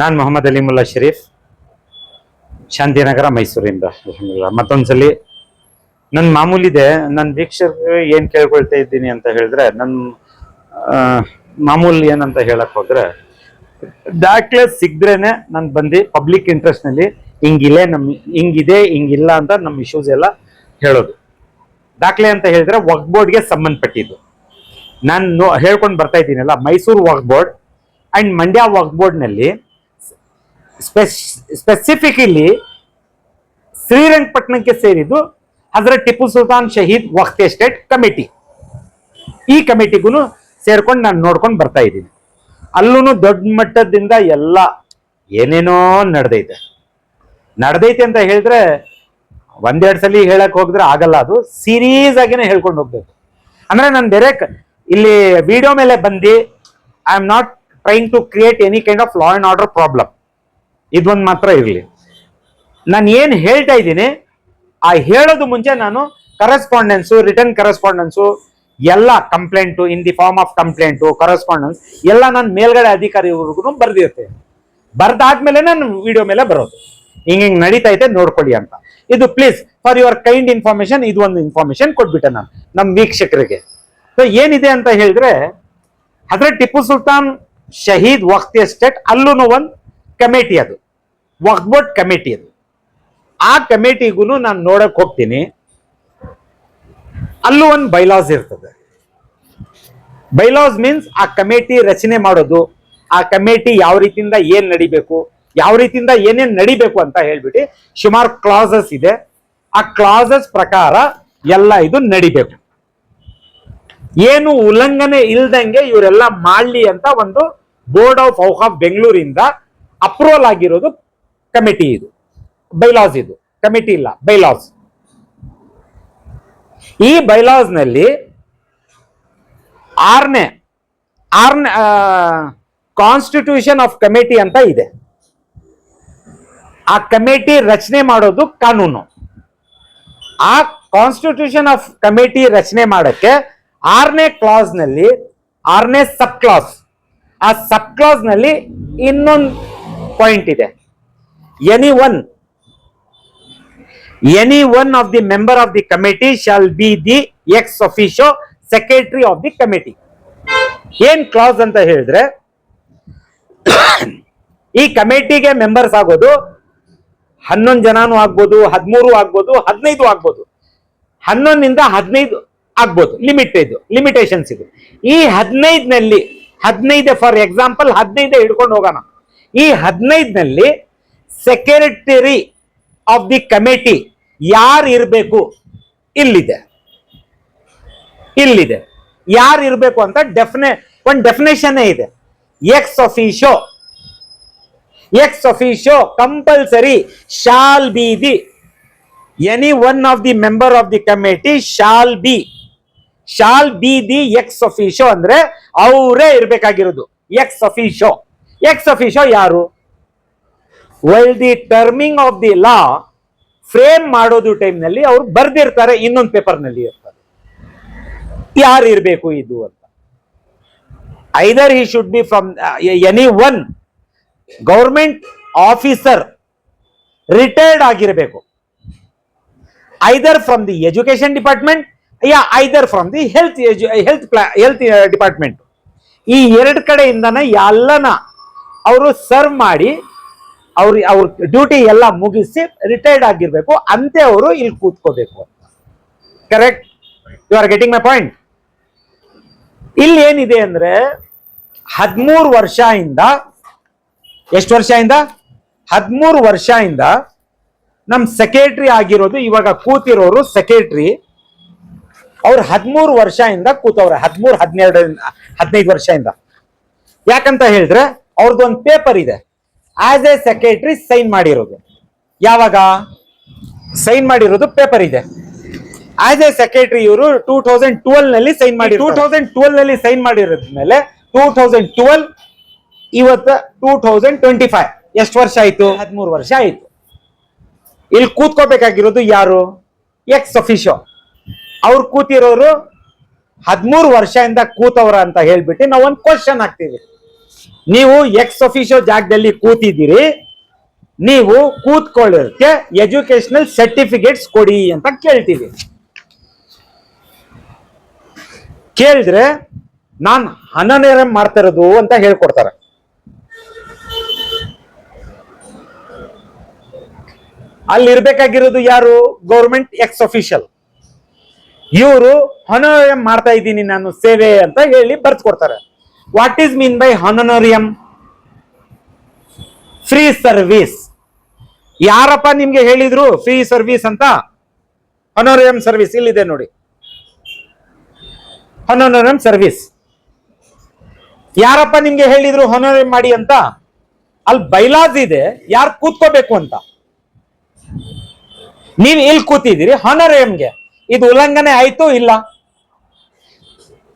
ನಾನು ಮೊಹಮ್ಮದ್ ಅಲಿ ಮುಲ್ಲಾ ಶರೀಫ್, ಶಾಂತಿನಗರ, ಮೈಸೂರಿಂದ. ಮತ್ತೊಂದ್ಸಲಿ ನನ್ನ ಮಾಮೂಲಿದೆ ನನ್ನ ವೀಕ್ಷಕರು ಏನು ಕೇಳ್ಕೊಳ್ತಾ ಇದ್ದೀನಿ ಅಂತ ಹೇಳಿದ್ರೆ ನನ್ನ ಮಾಮೂಲಿ ಏನಂತ ಹೇಳಕ್ ಹೋದ್ರೆ, ದಾಖಲೆ ಸಿಗ್ದ್ರೇನೆ ನಾನು ಬಂದು ಪಬ್ಲಿಕ್ ಇಂಟ್ರೆಸ್ಟ್ನಲ್ಲಿ ಹಿಂಗಿಲ್ಲೇ ನಮ್, ಹಿಂಗಿದೆ, ಹಿಂಗಿಲ್ಲ ಅಂತ ನಮ್ಮ ಇಶ್ಯೂಸ್ ಎಲ್ಲ ಹೇಳೋದು ದಾಖಲೆ ಅಂತ ಹೇಳಿದ್ರೆ ವಕ್ ಬೋರ್ಡ್ಗೆ ಸಂಬಂಧಪಟ್ಟಿದ್ದು ನಾನು ಹೇಳ್ಕೊಂಡು ಬರ್ತಾ ಇದ್ದೀನಲ್ಲ, ಮೈಸೂರು ವಕ್ ಬೋರ್ಡ್ ಅಂಡ್ ಮಂಡ್ಯ ವಕ್ ಬೋರ್ಡ್ನಲ್ಲಿ ಸ್ಪೆಸಿಫಿಕಲಿ ಶ್ರೀರಂಗಪಟ್ಟಣಕ್ಕೆ ಸೇರಿದ್ದು ಅದರ ಟಿಪ್ಪು ಸುಲ್ತಾನ್ ಶಹೀದ್ ವಕ್ತ್ ಎಸ್ಟೇಟ್ ಕಮಿಟಿ ಈ ಕಮಿಟಿಗೂ ಸೇರ್ಕೊಂಡು ನಾನು ನೋಡ್ಕೊಂಡು ಬರ್ತಾ ಇದ್ದೀನಿ. ಅಲ್ಲೂ ದೊಡ್ಡ ಮಟ್ಟದಿಂದ ಎಲ್ಲ ಏನೇನೋ ನಡೆದೈತೆ. ನಡೆದೈತೆ ಅಂತ ಹೇಳಿದ್ರೆ ಒಂದೆರಡು ಸಲ ಹೇಳಕ್ ಹೋಗಿದ್ರೆ ಆಗಲ್ಲ ಅದು ಸೀರೀಸ್ ಆಗಿನೇ ಹೇಳ್ಕೊಂಡು ಹೋಗ್ಬೇಕು. ಅಂದ್ರೆ ನಾನು ಬೇರೆ ಇಲ್ಲಿ ವಿಡಿಯೋ ಮೇಲೆ ಬಂದು I am not trying to create any kind of law and order problem ಇದೊಂದು ಮಾತ್ರ ಇರಲಿ. ನಾನು ಏನು ಹೇಳ್ತಾ ಇದ್ದೀನಿ, ಆ ಹೇಳೋದು ಮುಂಚೆ ನಾನು ಕರೆಸ್ಪಾಂಡೆನ್ಸು ರಿಟರ್ನ್ ಕರೆಸ್ಪಾಂಡೆನ್ಸು ಎಲ್ಲ complaint in the form of complaint correspondence ಎಲ್ಲ ನಾನು ಮೇಲ್ಗಡೆ ಅಧಿಕಾರಿವರೆಗೂ ಬರೆದಿರ್ತೇನೆ. ಬರ್ದಾದ್ಮೇಲೆ ನಾನು ವಿಡಿಯೋ ಮೇಲೆ ಬರೋದು. ಹಿಂಗೆ ಹಿಂಗೆ ನಡೀತಾ ಇದೆ, ನೋಡ್ಕೊಳ್ಳಿ ಅಂತ. ಇದು please for your kind information ಇದು ಒಂದು ಇನ್ಫಾರ್ಮೇಶನ್ ಕೊಟ್ಬಿಟ್ಟೆ ನಾನು ನಮ್ಮ ವೀಕ್ಷಕರಿಗೆ. ಸೊ ಏನಿದೆ ಅಂತ ಹೇಳಿದ್ರೆ ಅದ್ರ ಟಿಪ್ಪು ಸುಲ್ತಾನ್ ಶಹೀದ್ ವಕ್ತಿ ಎಸ್ಟೇಟ್ ಅಲ್ಲೂ ಒಂದು ಕಮಿಟಿ ಅದು. ವಕ್ಫ್ ಕಮಿಟಿ ಅದು. ಆ ಕಮಿಟಿಗೂ ನಾನು ನೋಡಕ್ ಹೋಗ್ತೀನಿ. ಅಲ್ಲೂ ಒಂದು ಬೈಲಾಸ್ ಇರ್ತದೆ. ಬೈಲಾಸ್ ಮೀನ್ಸ್ ಆ ಕಮಿಟಿ ರಚನೆ ಮಾಡೋದು, ಆ ಕಮಿಟಿ ಯಾವ ರೀತಿಯಿಂದ ಏನ್ ನಡಿಬೇಕು, ಯಾವ ರೀತಿಯಿಂದ ಏನೇನ್ ನಡಿಬೇಕು ಅಂತ ಹೇಳ್ಬಿಟ್ಟು ಸುಮಾರು ಕ್ಲಾಸಸ್ ಇದೆ. ಆ ಕ್ಲಾಸಸ್ ಪ್ರಕಾರ ಎಲ್ಲ ಇದು ನಡಿಬೇಕು. ಏನು ಉಲ್ಲಂಘನೆ ಇಲ್ದಂಗೆ ಇವರೆಲ್ಲ ಮಾಡ್ಲಿ ಅಂತ ಒಂದು ಬೋರ್ಡ್ ಆಫ್ ಔಫ್ ಆಫ್ ಬೆಂಗಳೂರಿಂದ ಅಪ್ರೂವಲ್ ಆಗಿರೋದು ಕಮಿಟಿ ಇದು. ಬೈಲಾಸ್ ಇದು. ಕಮಿಟಿ ಇಲ್ಲ. ಬೈಲಾಸ್ ಈ ಬೈಲಾಸ್ನಲ್ಲಿ ಆರನೇ ಆರನೇ ಕಾನ್ಸ್ಟಿಟ್ಯೂಷನ್ ಆಫ್ ಕಮಿಟಿ ಅಂತ ಇದೆ. ಆ ಕಮಿಟಿ ರಚನೆ ಮಾಡೋದು ಕಾನೂನು. ಆ ಕಾನ್ಸ್ಟಿಟ್ಯೂಷನ್ ಆಫ್ ಕಮಿಟಿ ರಚನೆ ಮಾಡಕ್ಕೆ ಆರನೇ ಕ್ಲಾಸ್ನಲ್ಲಿ, ಆರನೇ ಸಬ್ ಕ್ಲಾಸ್ ಆ ಸಬ್ ಕ್ಲಾಸ್ನಲ್ಲಿ ಇನ್ನೊಂದು ಪಾಯಿಂಟ್ ಇದೆ. Any one any one of the member of the committee shall be the ex officio secretary of the committee ಏನ್ ಕ್ಲಾಸ್ ಅಂತ ಹೇಳಿದ್ರೆ, ಈ ಕಮಿಟಿಗೆ ಮೆಂಬರ್ಸ್ ಆಗೋದು ಹನ್ನೊಂದು ಜನನೂ ಆಗ್ಬೋದು, ಹದಿಮೂರು ಆಗ್ಬೋದು, ಹದಿನೈದು ಆಗ್ಬೋದು. ಹನ್ನೊಂದಿಂದ ಹದಿನೈದು ಆಗ್ಬೋದು ಲಿಮಿಟ್ ಇದು ಲಿಮಿಟೇಷನ್ಸ್ ಇದು. ಈ ಹದಿನೈದನಲ್ಲಿ, ಹದಿನೈದು ಫಾರ್ ಎಕ್ಸಾಂಪಲ್ ಹದಿನೈದೇ ಹಿಡ್ಕೊಂಡು ಹೋಗೋಣ. ಈ ಹದಿನೈದನಲ್ಲಿ ಸೆಕ್ರೆಟರಿ ಆಫ್ ದಿ ಕಮಿಟಿ ಯಾರು ಇರಬೇಕು? ಇಲ್ಲಿದೆ. ಇಲ್ಲಿದೆ. ಯಾರು ಇರಬೇಕು ಅಂತ ಡೆಫಿನೆ ಒಂದು ಡೆಫಿನೇಷನ್ ಇದೆ. Ex officio ex officio compulsory shall be the any one of the member of the committee shall be shall be the ex officio ಅಂದ್ರೆ ಅವರೇ ಇರಬೇಕಾಗಿರೋದು. ಎಕ್ಸ್ ಅಫಿಷೋ ಎಕ್ಸ್ ಅಫಿಷೋ ಯಾರು? While the terming of the law frame ಮಾಡೋದು ಟೈಮ್ನಲ್ಲಿ ಅವ್ರು ಬರ್ದಿರ್ತಾರೆ, ಇನ್ನೊಂದು ಪೇಪರ್ನಲ್ಲಿ ಇರ್ತಾರೆ. ಯಾರು ಇರಬೇಕು ಇದು ಅಂತ? Either he should be from any one government officer retired ಆಗಿರಬೇಕು. Either from the education department yeah either from the health health health department ಈ ಎರಡು ಕಡೆಯಿಂದನೇ ಎಲ್ಲನ ಅವರು ಸರ್ವ್ ಮಾಡಿ ಅವ್ರ ಅವ್ರ ಡ್ಯೂಟಿ ಎಲ್ಲ ಮುಗಿಸಿ ರಿಟೈರ್ಡ್ ಆಗಿರ್ಬೇಕು, ಅಂತೆ ಅವರು ಇಲ್ಲಿ ಕೂತ್ಕೋಬೇಕು. Correct you are getting my point ಇಲ್ಲಿ ಏನಿದೆ ಅಂದ್ರೆ, ಹದಿಮೂರು ವರ್ಷದಿಂದ ಎಷ್ಟು ವರ್ಷದಿಂದ ಹದಿಮೂರು ವರ್ಷದಿಂದ ನಮ್ ಸೆಕ್ರೆಟ್ರಿ ಆಗಿರೋದು, ಇವಾಗ ಕೂತಿರೋರು ಸೆಕ್ರೆಟ್ರಿ ಅವ್ರು ಹದಿಮೂರು ವರ್ಷದಿಂದ ಕೂತವ್ರೆ, ಹದಿಮೂರು ಹದಿನೆರಡರಿಂದ, ಹದಿನೈದು ವರ್ಷದಿಂದ ಯಾಕಂತ ಹೇಳಿದ್ರೆ ಅವ್ರದ್ದು ಒಂದು ಪೇಪರ್ ಇದೆ. ಆಸ್ ಎ ಸೆಕ್ರೆಟ್ರಿ ಸೈನ್ ಮಾಡಿರೋದು. ಯಾವಾಗ? ಸೈನ್ ಮಾಡಿರೋದು ಪೇಪರ್ ಇದೆ. ಆಸ್ ಎ ಸೆಕ್ರೆಟರಿ ಇವರು ಟೂ ತೌಸಂಡ್ ಟ್ವೆಲ್ನಲ್ಲಿ ಸೈನ್ ಮಾಡಿ ಟೂ ತೌಸಂಡ್ ಟ್ವೆಲ್ನಲ್ಲಿ ಸೈನ್ ಮಾಡಿರೋದ್ಮೇಲೆ ಟೂ ತೌಸಂಡ್ ಟ್ವೆಲ್ ಇವತ್ತು ಟೂ ತೌಸಂಡ್ ಟ್ವೆಂಟಿ ಫೈವ್ ಎಷ್ಟು ವರ್ಷ ಆಯ್ತು? ಹದಿಮೂರು ವರ್ಷ ಆಯ್ತು. ಇಲ್ಲಿ ಕೂತ್ಕೋಬೇಕಾಗಿರೋದು ಯಾರು? ಎಕ್ಸ್ ಅಫಿಷೋ ಅವ್ರು ಕೂತಿರೋರು ಹದಿಮೂರು ವರ್ಷದಿಂದ ಕೂತವ್ರ ಅಂತ ಹೇಳ್ಬಿಟ್ಟು ನಾವು ಒಂದು ಕ್ವಶನ್ ಹಾಕ್ತೀವಿ. ನೀವು ಎಕ್ಸ್ ಅಫಿಷಿಯೋ ಜಾಗದಲ್ಲಿ ಕೂತಿದ್ದೀರಿ, ನೀವು ಕೂತ್ಕೊಳ್ಳೋದಕ್ಕೆ ಎಜುಕೇಶನಲ್ ಸರ್ಟಿಫಿಕೇಟ್ಸ್ ಕೊಡಿ ಅಂತ ಕೇಳ್ತೀವಿ. ಕೇಳಿದ್ರೆ ನಾನು ಹನನೇರ ಮಾಡ್ತಾ ಇರೋದು ಅಂತ ಹೇಳ್ಕೊಡ್ತಾರೆ. ಅಲ್ಲಿ ಇರ್ಬೇಕಾಗಿರೋದು ಯಾರು? ಗೌರ್ಮೆಂಟ್ ಎಕ್ಸ್ ಅಫಿಷಿಯಲ್ ಇವರು ಹೊನೋರಿಯಂ ಮಾಡ್ತಾ ಇದ್ದೀನಿ ನಾನು ಸೇವೆ ಅಂತ ಹೇಳಿ ಬರ್ತ್ ಕೊಡ್ತಾರೆ what is mean by honorarium free service ಯಾರಪ್ಪ ನಿಮ್ಗೆ ಹೇಳಿದ್ರು ಫ್ರೀ ಸರ್ವಿಸ್ ಅಂತ? ಹನೋರಿಯಂ ಸರ್ವಿಸ್ ಇಲ್ಲಿದೆ ನೋಡಿ. ಹನೋನೋರಿಯಂ ಸರ್ವಿಸ್ ಯಾರಪ್ಪ ನಿಮ್ಗೆ ಹೇಳಿದ್ರು ಹೊನೋರಿಯಂ ಮಾಡಿ ಅಂತ? ಅಲ್ಲಿ ಬೈಲಾಸ್ ಇದೆ. ಯಾರು ಕೂತ್ಕೋಬೇಕು ಅಂತ? ನೀವ್ ಇಲ್ಲಿ ಕೂತಿದ್ದೀರಿ ಹೊನೋರಿಯಂಗೆ ಇದು ಉಲ್ಲಂಘನೆ ಆಯ್ತು ಇಲ್ಲ?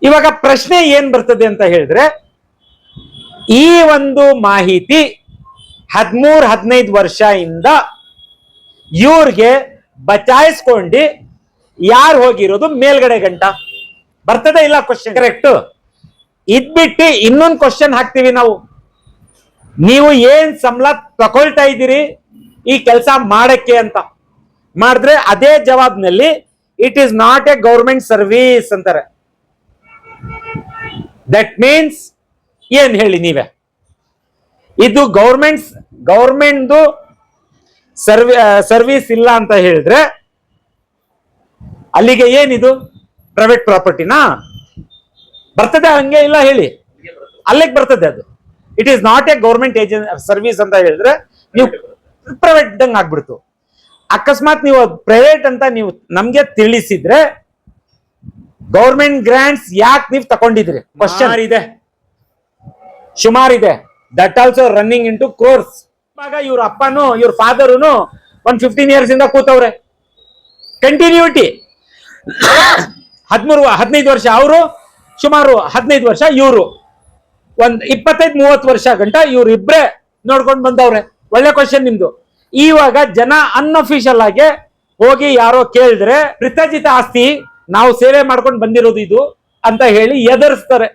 ಇವಾಗ ಪ್ರಶ್ನೆ ಏನ್ ಬರ್ತದೆ ಅಂತ ಹೇಳಿದ್ರೆ ಈ ಒಂದು ಮಾಹಿತಿ ಹದಿಮೂರ್ ಹದಿನೈದು ವರ್ಷ ಇಂದ ಇವ್ರಿಗೆ ಬಚಾಯಿಸ್ಕೊಂಡು ಯಾರು ಹೋಗಿರೋದು? ಮೇಲ್ಗಡೆ ಗಂಟ. ಬರ್ತದೆ ಇಲ್ಲ ಕ್ವಶನ್ ಕರೆಕ್ಟ್ ಇದ್ಬಿಟ್ಟು ಇನ್ನೊಂದು ಕ್ವಶನ್ ಹಾಕ್ತೀವಿ ನಾವು. ನೀವು ಏನ್ ಸಂಬಳ ತಗೊಳ್ತಾ ಇದ್ದೀರಿ? ಈ ಕೆಲಸ ಮಾಡಕ್ಕೆ ಅಂತ. ಮಾಡಿದ್ರೆ ಅದೇ ಜವಾಬ್ನಲ್ಲಿ it is not a government service ಅಂತಾರೆ. ದಟ್ ಮೀನ್ಸ್ ಏನ್ ಹೇಳಿ ನೀವೇ? ಇದು ಗೌರ್ಮೆಂಟ್ ಗೌರ್ಮೆಂಟ್ದು ಸರ್ವಿ ಸರ್ವಿಸ್ ಇಲ್ಲ ಅಂತ ಹೇಳಿದ್ರೆ, ಅಲ್ಲಿಗೆ ಏನಿದು? ಪ್ರೈವೇಟ್ ಪ್ರಾಪರ್ಟಿನಾ ಬರ್ತದೆ ಹಂಗೆ ಇಲ್ಲ ಹೇಳಿ. ಅಲ್ಲಿಗೆ ಬರ್ತದೆ ಅದು. It is not a government agency service ಅಂತ ಹೇಳಿದ್ರೆ ನೀವು ಪ್ರೈವೇಟ್ ಇದ್ದಂಗೆ ಆಗ್ಬಿಡ್ತು. ಅಕಸ್ಮಾತ್ ನೀವು ಪ್ರೈವೇಟ್ ಅಂತ ನೀವು ನಮ್ಗೆ ತಿಳಿಸಿದ್ರೆ ಗೌರ್ಮೆಂಟ್ ಗ್ರಾಂಟ್ಸ್ ಯಾಕೆ ನೀವು ತಗೊಂಡಿದ್ರಿ? ಕ್ವಶನ್ ಇದೆ. ಸುಮಾರ್ ಇದೆ. That also running in two course ಇವಾಗ ಇವ್ರ ಅಪ್ಪನು ಇವ್ರ ಫಾದರುನು ಒಂದ್ ಫಿಫ್ಟೀನ್ ಇಯರ್ಸ್ ಇಂದ ಕೂತವ್ರೆ. ಕಂಟಿನ್ಯೂಟಿ ಹದಿಮೂರು ಹದಿನೈದು ವರ್ಷ ಅವರು ಸುಮಾರು ಹದಿನೈದು ವರ್ಷ ಇವರು. ಒಂದ್ ಇಪ್ಪತ್ತೈದು ಮೂವತ್ತು ವರ್ಷ ಗಂಟ ಇವ್ರ ಇಬ್ರೇ ನೋಡ್ಕೊಂಡು ಬಂದವ್ರೆ. ಒಳ್ಳೆ ಕ್ವಶನ್ ನಿಮ್ದು. ಇವಾಗ ಜನ ಅನ್ಅಫಿಷಿಯಲ್ ಆಗಿ ಹೋಗಿ ಯಾರೋ ಕೇಳಿದ್ರೆ ಪ್ರಿತಜಿತ ಆಸ್ತಿ ನಾವು ಸೇವೆ ಮಾಡ್ಕೊಂಡು ಬಂದಿರೋದು ಇದು ಅಂತ ಹೇಳಿ ಎದರಿಸ್ತಾರೆ.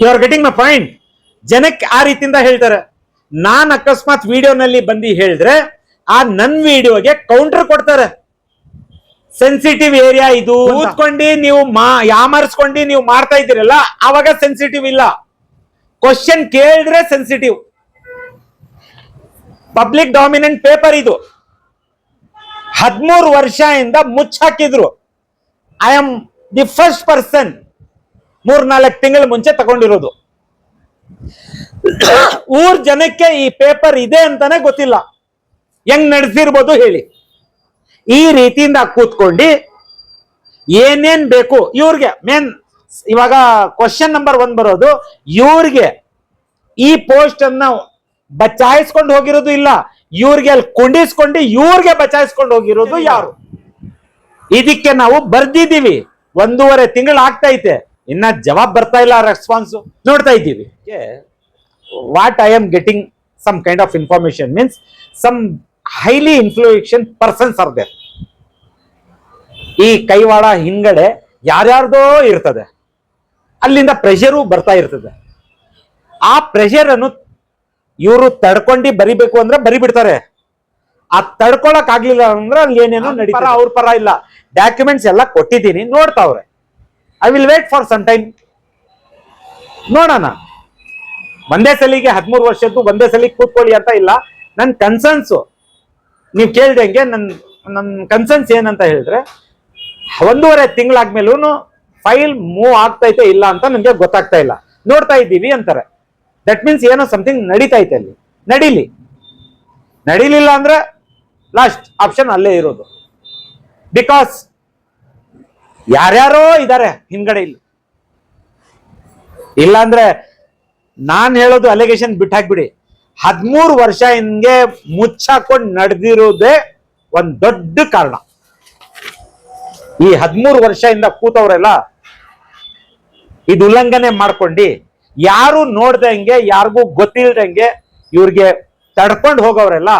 You are getting my point ಜನಕ್ಕೆ ಆ ರೀತಿಯಿಂದ ಹೇಳ್ತಾರೆ. ನಾನ್ ಅಕಸ್ಮಾತ್ ವಿಡಿಯೋನಲ್ಲಿ ಬಂದು ಹೇಳಿದ್ರೆ ಆ ನನ್ ವಿಡಿಯೋಗೆ ಕೌಂಟರ್ ಕೊಡ್ತಾರೆ. ಸೆನ್ಸಿಟಿವ್ ಏರಿಯಾ ಇದು. ಕೂತ್ಕೊಂಡು ನೀವು ಮಾ ಯಾಮರ್ಸ್ಕೊಂಡು ನೀವು ಮಾಡ್ತಾ ಇದ್ದೀರಲ್ಲ ಅವಾಗ ಸೆನ್ಸಿಟಿವ್ ಇಲ್ಲ. ಕ್ವಶನ್ ಕೇಳಿದ್ರೆ ಸೆನ್ಸಿಟಿವ್ ಪಬ್ಲಿಕ್ ಡಾಮಿನೆಂಟ್ ಪೇಪರ್ ಇದು. ಹದಿಮೂರು ವರ್ಷದಿಂದ ಮುಚ್ಚಾಕಿದ್ರು. I am the first person ಮೂರ್ನಾಲ್ಕು ತಿಂಗಳ ಮುಂಚೆ ತಗೊಂಡಿರೋದು. ಊರ್ ಜನಕ್ಕೆ ಈ ಪೇಪರ್ ಇದೆ ಅಂತಾನೆ ಗೊತ್ತಿಲ್ಲ. ಹೆಂಗ್ ನಡೆಸಿರ್ಬೋದು ಹೇಳಿ. ಈ ರೀತಿಯಿಂದ ಕೂತ್ಕೊಂಡು ಏನೇನ್ ಬೇಕು ಇವ್ರಿಗೆ ಮೇನ್ ಇವಾಗ ಕ್ವಶನ್ ನಂಬರ್ ಒನ್ ಬರೋದು, ಇವ್ರಿಗೆ ಈ ಪೋಸ್ಟ್ ಅನ್ನ ಬಚಾಯಿಸ್ಕೊಂಡು ಹೋಗಿರೋದು ಇಲ್ಲ. ಇವ್ರಿಗೆ ಅಲ್ಲಿ ಕೊಂಡಿಸ್ಕೊಂಡು ಇವ್ರಿಗೆ ಬಚಾಯಿಸ್ಕೊಂಡು ಹೋಗಿರೋದು ಯಾರು? ಇದಕ್ಕೆ ನಾವು ಬರ್ದಿದ್ದೀವಿ. ಒಂದೂವರೆ ತಿಂಗಳು ಆಗ್ತಾ ಐತೆ. ಇನ್ನ ಜವಾಬ್ ಬರ್ತಾ ಇಲ್ಲ ರೆಸ್ಪಾನ್ಸ್ ನೋಡ್ತಾ ಇದ್ದೀವಿ. What I am getting some kind of information means some highly influential persons are there ಈ ಕೈವಾಡ ಹಿಂಗಡೆ ಯಾರ್ಯಾರ್ದೋ ಇರ್ತದೆ. ಅಲ್ಲಿಂದ ಪ್ರೆಷರು ಬರ್ತಾ ಇರ್ತದೆ. ಆ ಪ್ರೆಷರ್ ಅನ್ನು ಇವರು ತಡ್ಕೊಂಡು ಬರಿಬೇಕು ಅಂದ್ರೆ ಬರಿಬಿಡ್ತಾರೆ. ಆ ತಡ್ಕೊಳಕ್ ಆಗ್ಲಿಲ್ಲ ಅಂದ್ರೆ ಅಲ್ಲಿ ಏನೇನೋ ನಡೀತಾರ ಅವ್ರ ಪರ ಇಲ್ಲ. ಡಾಕ್ಯುಮೆಂಟ್ಸ್ ಎಲ್ಲ ಕೊಟ್ಟಿದ್ದೀನಿ ನೋಡ್ತಾವ್ರೆ. I will wait for some time ನೋಡೋಣ. ಒಂದೇ ಸಲಿಗೆ ಹದಿಮೂರು ವರ್ಷದ್ದು ಒಂದೇ ಸಲಿಗೆ ಕೂತ್ಕೊಳ್ಳಿ ಅಂತ ಇಲ್ಲ. ನನ್ನ ಕನ್ಸರ್ನ್ಸು ನೀವು ಕೇಳ್ದಂಗೆ ನನ್ನ ನನ್ನ ಕನ್ಸನ್ಸ್ ಏನಂತ ಹೇಳಿದ್ರೆ ಒಂದೂವರೆ ತಿಂಗಳಾದ್ಮೇಲೂ ಫೈಲ್ ಮೂವ್ ಆಗ್ತೈತೆ ಇಲ್ಲ ಅಂತ ನನಗೆ ಗೊತ್ತಾಗ್ತಾ ಇಲ್ಲ. ನೋಡ್ತಾ ಇದ್ದೀವಿ ಅಂತಾರೆ. ದಟ್ ಮೀನ್ಸ್ ಏನೋ ಸಮಥಿಂಗ್ ನಡೀತಾ ಐತೆ ಅಲ್ಲಿ. ನಡೀಲಿ. ನಡೀಲಿಲ್ಲ ಅಂದ್ರೆ ಲಾಸ್ಟ್ ಆಪ್ಷನ್ ಅಲ್ಲೇ ಇರೋದು. ಬಿಕಾಸ್ ಯಾರ್ಯಾರೋ ಇದ್ದಾರೆ ಹಿಂದ್ಗಡೆ ಇಲ್ಲಿ. ಇಲ್ಲಾಂದ್ರೆ ನಾನು ಹೇಳೋದು ಅಲಿಗೇಷನ್ ಬಿಟ್ಟಾಕ್ಬಿಡಿ. ಹದಿಮೂರು ವರ್ಷ ಹಿಂಗೆ ಮುಚ್ಚಾಕೊಂಡು ನಡೆದಿರೋದೇ ಒಂದು ದೊಡ್ಡ ಕಾರಣ. ಈ ಹದಿಮೂರು ವರ್ಷದಿಂದ ಕೂತವ್ರೆಲ್ಲ ಇದು ಉಲ್ಲಂಘನೆ ಮಾಡ್ಕೊಂಡು ಯಾರು ನೋಡ್ದಂಗೆ, ಯಾರಿಗೂ ಗೊತ್ತಿಲ್ದಂಗೆ ಇವ್ರಿಗೆ ತಡ್ಕೊಂಡು ಹೋಗೋರೆಲ್ಲ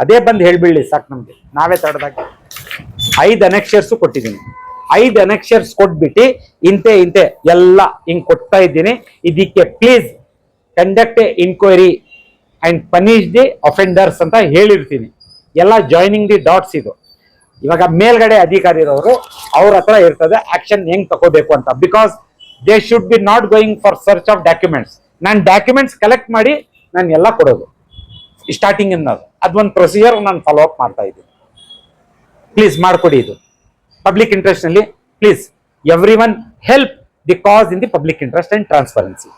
ಅದೇ ಬಂದು ಹೇಳ್ಬಿಡ್ಲಿ ಸಾಕು ನಮ್ಗೆ. ನಾವೇ ತಡ್ದಾಗ. ಐದು ಅನಕ್ಷರ್ಸು ಕೊಟ್ಟಿದ್ದೀನಿ. ಐದು ಅನೆಕ್ಷರ್ಸ್ ಕೊಟ್ಬಿಟ್ಟು ಇಂತೆ ಇಂತೆ ಎಲ್ಲ ಹಿಂಗೆ ಕೊಡ್ತಾ ಇದ್ದೀನಿ. ಇದಕ್ಕೆ please conduct a inquiry and punish the offenders ಅಂತ ಹೇಳಿರ್ತೀನಿ. ಎಲ್ಲ ಜಾಯ್ನಿಂಗ್ ದಿ ಡಾಟ್ಸ್ ಇದು. ಇವಾಗ ಮೇಲ್ಗಡೆ ಅಧಿಕಾರಿ ಇರೋರು ಅವ್ರ ಹತ್ರ ಇರ್ತದೆ ಆಕ್ಷನ್ ಹೆಂಗ್ ತಗೋಬೇಕು ಅಂತ. Because they should be not going for search of documents ನಾನು ಡಾಕ್ಯುಮೆಂಟ್ಸ್ ಕಲೆಕ್ಟ್ ಮಾಡಿ ನಾನು ಎಲ್ಲ ಕೊಡೋದು. ಸ್ಟಾರ್ಟಿಂಗ್ ಇಂದ ಅದೊಂದು ಪ್ರೊಸೀಜರ್ ನಾನು ಫಾಲೋ ಅಪ್ ಮಾಡ್ತಾ ಇದ್ದೀನಿ. ಪ್ಲೀಸ್ ಮಾಡಿಕೊಡಿ ಇದು. Public ಇಂಟ್ರೆಸ್ಟ್ನಲ್ಲಿ please every one help the cause in the public interest and transparency